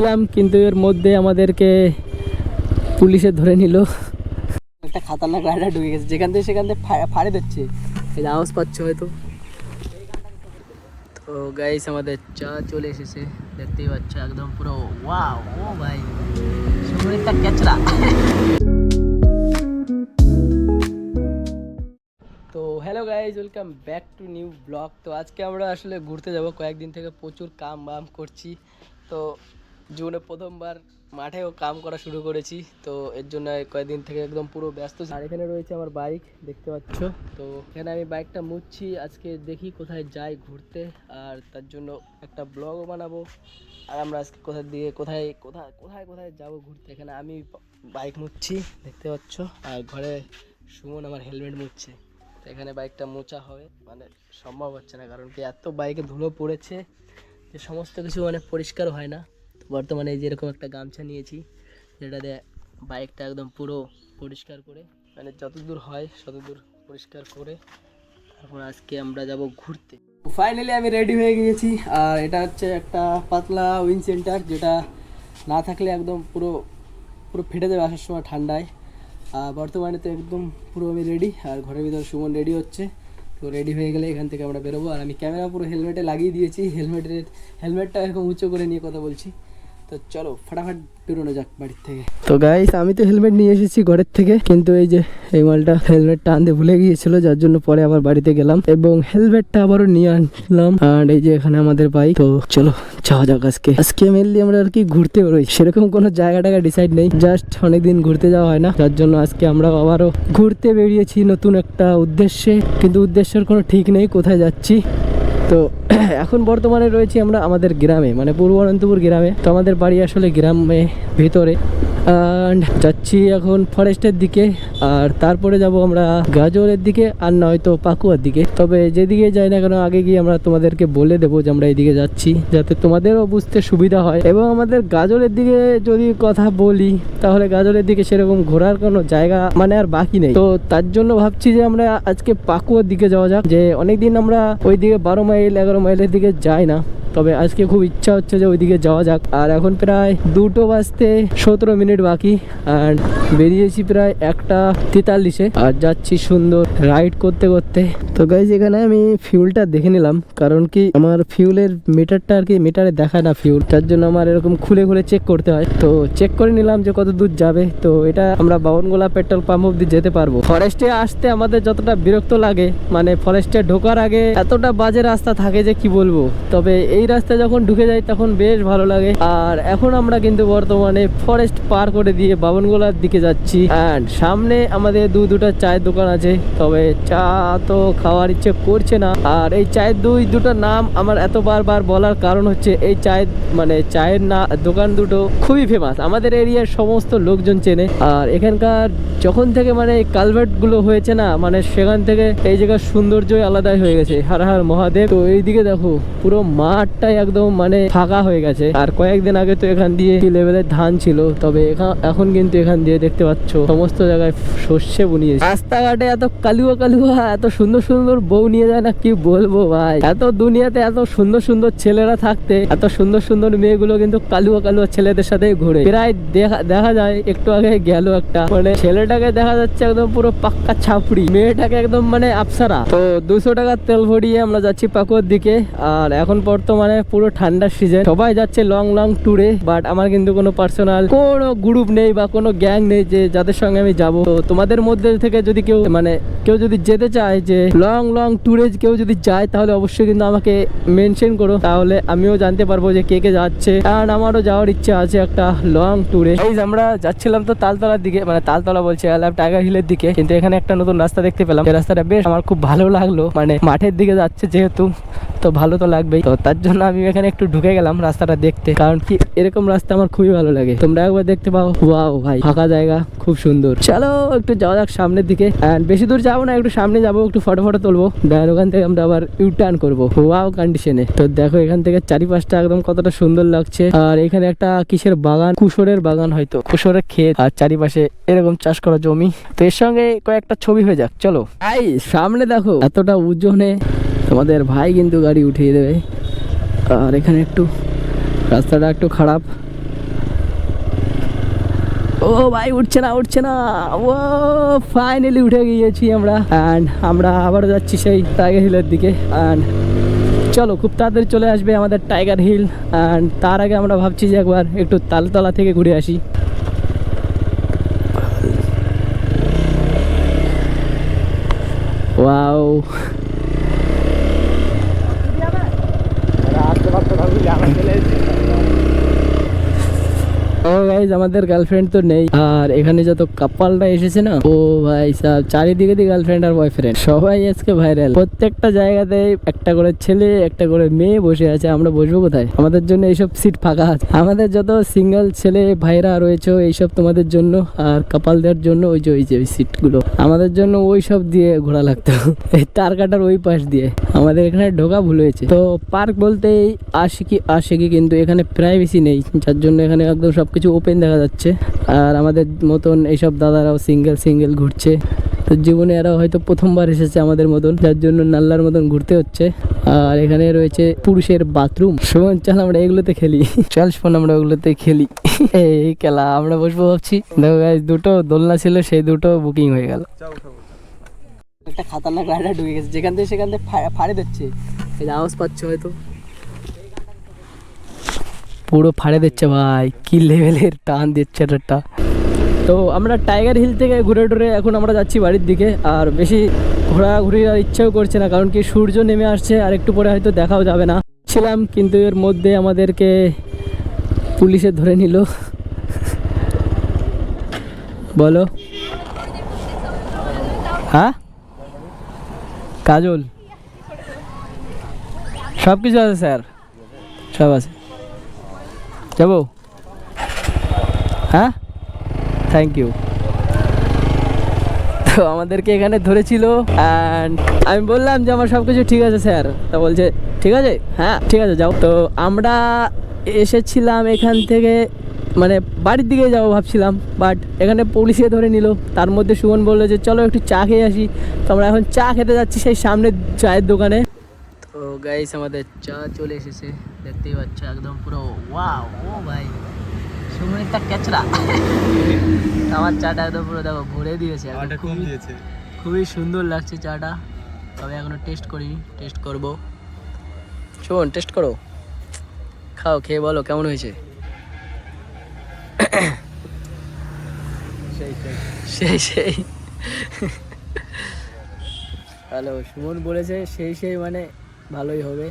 যাচ্ছিলাম কিন্তু এর মধ্যে আমাদেরকে পুলিশে ধরে নিল। একটা খাতারনাক রাইডার ঢুকে গেছে, যেখান থেকে সেখান থেকে ফাড়ে দিচ্ছে এই আওয়াজ পাচ্ছ হয়তো। তো গাইস আমাদের চা চলে এসেছে। দেখতেই পাচ্ছ একদম পুরো ওয়াও ও ভাই। কেচরা তো hello guys welcome back to new blog তো আজকে আমরা আসলে ঘুরতে যাব, কয়েকদিন থেকে প্রচুর কাম বাম করছি। তো জীবনে প্রথমবার মাঠেও কাম করা শুরু করেছি, তো এর জন্য কয়েকদিন থেকে একদম পুরো ব্যস্ত। আর এখানে রয়েছে আমার বাইক দেখতে পাচ্ছ? তো এখানে আমি বাইকটা মুছছি, আজকে দেখি কোথায় যাই ঘুরতে, আর তার জন্য একটা ব্লগও বানাবো। আর আমরা আজকে কোথায় দিয়ে, কোথায় কোথায় কোথায় কোথায় যাব ঘুরতে? এখানে আমি বাইক মুছছি, দেখতে পাচ্ছ? আর ঘরে সুমন আমার হেলমেট মুছছে। তো এখানে বাইকটা মোচা হবে মানে সম্ভব হচ্ছে না, কারণ কি এত বাইকে ধুলো পড়েছে, যে সমস্ত কিছু মানে পরিষ্কার হয় না। বর্তমানে যেরকম একটা গামছা নিয়েছি যেটা দিয়ে বাইকটা একদম পুরো পরিষ্কার করে মানে যতদূর হয় ততদূর পরিষ্কার করে তারপর আজকে আমরা যাব ঘুরতে। ফাইনালি আমি রেডি হয়ে গিয়েছি, আর এটা হচ্ছে একটা পাতলা উইং সেন্টার যেটা না থাকলে একদম পুরো পুরো ফেটে যাবে আসার সময় ঠান্ডায়। আর বর্তমানে তো একদম পুরো আমি রেডি আর ঘরের ভিতরে সুমন রেডি হচ্ছে। তো রেডি হয়ে গেলে এখান থেকে আমরা বেরোবো। আর আমি ক্যামেরা পুরো হেলমেটে লাগিয়ে দিয়েছি। হেলমেটের হেলমেটটা এরকম উঁচু করে নিয়ে কথা বলছি। চলো, ফটাফট বেরোনো যাক বাড়ির থেকে। তো গাইস আমি তো হেলমেট নিয়ে এসেছি ঘরের থেকে, কিন্তু এই যে এই মালটা হেলমেটটা আনতে ভুলে গিয়েছিল, যার জন্য পরে আবার বাড়িতে গেলাম এবং হেলমেটটা আবারও নিয়ে আনলাম। আর এই যে এখানে আমাদের বাইক তো চলো যাওয়া যাক আজকে। আজকে মেনলি আমরা আর কি ঘুরতে বেরোই। সেরকম কোনো জায়গা টাকা ডিসাইড নেই জাস্ট অনেকদিন ঘুরতে যাওয়া হয় না। যার জন্য আজকে আমরা আবারও ঘুরতে বেরিয়েছি নতুন একটা উদ্দেশ্যে। কিন্তু উদ্দেশ্যের কোনো ঠিক নেই, কোথায় যাচ্ছি? তো এখন বর্তমানে রয়েছি আমরা আমাদের গ্রামে মানে পূর্ব অনন্তপুর গ্রামে। তো আমাদের বাড়ি আসলে গ্রামে ভিতরে। And যাচ্ছি এখন ফরেস্টের দিকে, আর তারপরে যাব আমরা গাজরের দিকে আর নয়তো পাকুয়ার দিকে। তবে যেদিকে যাই না কেন, আগে গিয়ে আমরা তোমাদেরকে বলে দেবো যে আমরা এইদিকে যাচ্ছি, যাতে তোমাদেরও বুঝতে সুবিধা হয়। এবং আমাদের গাজরের দিকে যদি কথা বলি, তাহলে গাজরের দিকে সেরকম ঘোরার কোনো জায়গা মানে আর বাকি নেই। তো তার জন্য ভাবছি যে আমরা আজকে পাকুয়ার দিকে যাওয়া যাক, যে অনেকদিন আমরা ওই দিকে বারো মাইল, এগারো মাইলের দিকে যাই না। তবে আজকে খুব ইচ্ছা হচ্ছে যে ওইদিকে যাওয়া যাক। আর এখন প্রায় দুটো বাজতে সতেরো মিনিট বাকি আর বেরিয়েছি প্রায় একটা তেতাল্লিশে। আর যাচ্ছি সুন্দর রাইড করতে করতে। তো গাইজ এখানে আমি ফিউলটা দেখে নিলাম, কারণ কি আমার ফিউলের মিটারটা আর কি মিটারে দেখায় না ফিউল তার জন্য আমার এরকম খুলে খুলে চেক করতে হয়। তো চেক করে নিলাম যে কত দূর যাবে। তো এটা আমরা বাবনগোলা পেট্রোল পাম্প অব্দি যেতে পারব। ফরেস্টে আসতে আমাদের যতটা বিরক্ত লাগে মানে ফরেস্টে ঢোকার আগে এতটা বাজে রাস্তা থাকে যে কি বলব। তবে এই রাস্তা যখন ঢুকে যাই, তখন বেশ ভালো লাগে। আর এখন আমরা কিন্তু বর্তমানে ফরেস্ট পার করে দিয়ে বাবনগোলার দিকে যাচ্ছি। অ্যান্ড সামনে আমাদের দু দুটা চায়ের দোকান আছে তবে চা তো খাওয়ার ইচ্ছে করছে না। আর এই চায়ের দুই দুটো নাম আমার এত বারবার বলার কারণ হচ্ছে এই চায়ের মানে চায়ের না দোকান দুটো খুবই ফেমাস আমাদের এরিয়ার সমস্ত লোকজন চেনে। আর এখানকার যখন থেকে মানে এই কালভার্টগুলো হয়েছে না মানে সেখান থেকে এই জায়গার সৌন্দর্যই আলাদাই হয়ে গেছে। হার হার মহাদেব। তো এইদিকে দেখো পুরো মাঠটাই একদম মানে ফাঁকা হয়ে গেছে। আর কয়েকদিন আগে তো এখান দিয়ে লেভেলের ধান ছিল তবে এখন কিন্তু এখান দিয়ে দেখতে পাচ্ছ, সমস্ত জায়গায় শস্যে বুনিয়েছে রাস্তাঘাটে এত কালুয়া কালুয়া, এত সুন্দর সুন্দর বউ নিয়ে যায় না, কি বলব ভাই? এত দুনিয়াতে এত সুন্দর সুন্দর ছেলেরা থাকতে, এত সুন্দর সুন্দর মেয়েগুলো কিন্তু কালুয়া কালুয়া ছেলেদের সাথে ঘুরে। প্রায় দেখা দেখা যায়, একটু আগে গেল একটা মানে ছেলেটাকে দেখা যাচ্ছে একদম পুরো পাক্কা ছাপড়ি, মেয়েটাকে একদম মানে আপসারা। তো দুশো টাকার তেল ভরিয়ে আমরা যাচ্ছি পাকুয়ার দিকে, আর এখন বর্তমানে পুরো ঠান্ডার সিজন সবাই যাচ্ছে লং লং ট্যুরে বাট আমার কিন্তু কোনো পার্সোনাল কোনো গ্রুপ নেই বা কোনো গ্যাং নেই যে যাদের সঙ্গে আমি যাব। তো তোমাদের মধ্যে থেকে যদি কেউ মানে কেউ যদি যেতে চায় যে লং লং ট্যুরে কেউ যদি যায়, তাহলে অবশ্যই কিন্তু আমাকে মেনশন করো। তাহলে আমিও জানতে পারব যে কে কে যাচ্ছে। কারণ আমারও যাওয়ার ইচ্ছা আছে একটা লং ট্যুরে এই যে আমরা যাচ্ছিলাম তো তালতলার দিকে মানে তালতলা বলছি আলাম টাইগার হিলের দিকে। কিন্তু এখানে একটা নতুন রাস্তা দেখতে পেলাম। এই রাস্তাটা বেশ আমার খুব ভালো লাগল। মানে মাঠের দিকে যাচ্ছে যেহেতু। তো ভালো তো লাগবেই। তো তার জন্য আমি এখানে একটু ঢুকে গেলাম রাস্তাটা দেখতে। কারণ কি, এরকম রাস্তা আমার খুবই ভালো লাগে। তোমরা একবার দেখতে পাও। ওয়াও ভাই, ফাঁকা জায়গা, খুব সুন্দর। চলো একটু যাওয়া যাক সামনের দিকে। And বেশি দূর যাব না, একটু সামনে যাব, একটু ফটো ফটো তুলবো। দেন ওখান থেকে আমরা আবার ইউ টার্ন করব ওয়াও কন্ডিশনে তো দেখো এখান থেকে চারিপাশটা একদম কতটা সুন্দর লাগছে। আর এখানে একটা কিসের বাগান? কুশোরের বাগান হয়তো। কুশোরের ক্ষেত। আর চারিপাশে এরকম চাষ করা জমি। তো এর সঙ্গে কয়েকটা ছবি হয়ে যাক। চলো। আই সামনে দেখো। এতটা ওজনে তোমাদের ভাই কিন্তু গাড়ি উঠিয়ে দেবে। আর এখানে একটু রাস্তাটা একটু খারাপ। ও ভাই, উঠছে না উঠছে না। ও ফাইনালি উঠে গিয়েছি আমরা। অ্যান্ড আমরা আবার যাচ্ছি সেই টাইগার হিলের দিকে। অ্যান্ড চলো, খুব তাড়াতাড়ি চলে আসবে আমাদের টাইগার হিল অ্যান্ড তার আগে আমরা ভাবছি যে একবার একটু তালতলা থেকে ঘুরে আসি। ওয়াও ও গাইজ আমাদের গার্লফ্রেন্ড তো নেই। আর এখানে যত কাপালরা এসেছে না, ও ভাই সাহ চারিদিকে দিয়ে গার্লফ্রেন্ড আর বয়ফ্রেন্ড সবাই আজকে ভাইরাল প্রত্যেকটা জায়গাতে একটা করে ছেলে, একটা করে মেয়ে বসে আছে, আমরা বসবো কোথায়? আমাদের জন্য এইসব সিট ফাঁকা আছে। আমাদের যত সিঙ্গেল ছেলে ভাইরা রয়েছে, এইসব তোমাদের জন্য আর কাপালদের জন্য ওই যে ওই যে, ওই সিটগুলো আমাদের জন্য ওই সব দিয়ে ঘোরা লাগতো। এই তার কাটার ওই পাশ দিয়ে। আমাদের এখানে ঢোকা ভুল হয়েছে। তো পার্ক বলতেই আশিকি আশিকি কিন্তু এখানে প্রাইভেসি নেই। যার জন্য এখানে একদম সবকিছু ওপেন দেখা যাচ্ছে। আর আমাদের মতন এইসব দাদারাও সিঙ্গেল সিঙ্গেল ঘুরছে। তো জীবনে এরা হয়তো প্রথমবার এসেছে আমাদের মতন যার জন্য নাল্লার মতন ঘুরতে হচ্ছে। আর এখানে রয়েছে পুরুষের বাথরুম শোন চল আমরা এগুলোতে খেলি। চল শোন আমরা ওগুলোতে খেলি। এই খেলা আমরা বসবো ভাবছি। দেখো দুটো দোলনা ছিল সেই দুটো বুকিং হয়ে গেল। একটা খাতারনাক রাইডার ঢুকে গেছে যেখান থেকে সেখান থেকে ফাড়ে দিচ্ছে আওয়াজ পাচ্ছ হয়তো। পুরো ফাড়ে দিচ্ছে ভাই। কি লেভেলের টান দিচ্ছে একটা তো আমরা টাইগার হিল থেকে ঘুরে টুরে এখন আমরা যাচ্ছি বাড়ির দিকে। আর বেশি ঘোরাঘুরির আর ইচ্ছেও করছে না, কারণ কি সূর্য নেমে আসছে আর একটু পরে হয়তো দেখাও যাবে না। ছিলাম, কিন্তু এর মধ্যে আমাদেরকে পুলিশে ধরে নিল। বলো। হ্যাঁ? কাজল। সব কিছু আছে, স্যার। সব আছে। যাব? হ্যাঁ? থ্যাংক ইউ তো আমাদেরকে এখানে ধরেছিল অ্যান্ড আমি বললাম যে আমার সব কিছু ঠিক আছে স্যার। তা বলছে, ঠিক আছে? হ্যাঁ ঠিক আছে, যাও। তো আমরা এসেছিলাম এখান থেকে মানে বাড়ির দিকে যাব ভাবছিলাম বাট এখানে পুলিশে ধরে নিল। তার মধ্যে সুমন বলল যে, চলো একটু চা খেয়ে আসি। তো আমরা এখন চা খেতে যাচ্ছি সেই সামনে চায়ের দোকানে। তো গাইস আমাদের চা চলে এসেছে। দেখতেই পাচ্ছ একদম পুরো ওয়াও ও ভাই একটা ক্যাচরা আমার চাটা একদম পুরো দেখো ভরে দিয়েছে। খুবই সুন্দর লাগছে চাটা। তবে এখনও টেস্ট করিনি টেস্ট করব। শোন টেস্ট করো। খাও খেয়ে বলো কেমন হয়েছে? সেই সেই। হ্যালো সুমন বলেছে সেই সেই মানে ভালোই হবে।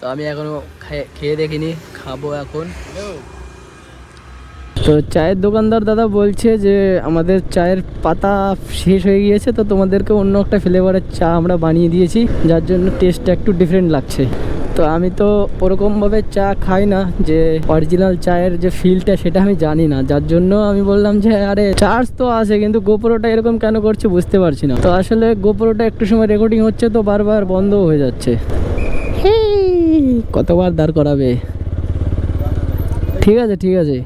তো আমি এখনও খায়ে- খেয়ে দেখিনি, খাব এখন। তো চায়ের দোকানদার দাদা বলছে যে, আমাদের চায়ের পাতা শেষ হয়ে গিয়েছে, তো তোমাদেরকে অন্য একটা ফ্লেভারের চা আমরা বানিয়ে দিয়েছি, যার জন্য টেস্টটা একটু ডিফারেন্ট লাগছে। তো আমি তো ওরকমভাবে চা খাই না যে অরিজিনাল চায়ের যে ফিলটা সেটা আমি জানি না। যার জন্য আমি বললাম যে আরে চার্জ তো আছে কিন্তু গোপরোটা এরকম কেন করছে বুঝতে পারছি না। তো আসলে গোপরোটা একটু সময় রেকর্ডিং হচ্ছে তো বারবার বন্ধ হয়ে যাচ্ছে। কতবার দাঁড় করাবে? ঠিক আছে ঠিক আছে।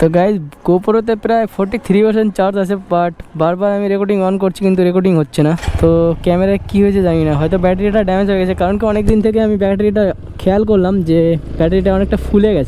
তো গাইজ গোপরোতে প্রায় ফোর্টি থ্রি পার্সেন্ট চার্জ আছে বাট বারবার আমি রেকর্ডিং অন করছি কিন্তু রেকর্ডিং হচ্ছে না। তো ক্যামেরায় কী হয়েছে জানি না। হয়তো ব্যাটারিটা ড্যামেজ হয়ে গেছে, কারণ কি অনেক দিন থেকে আমি ব্যাটারিটা খেয়াল করলাম যে ব্যাটারিটা অনেকটা ফুলে গেছে।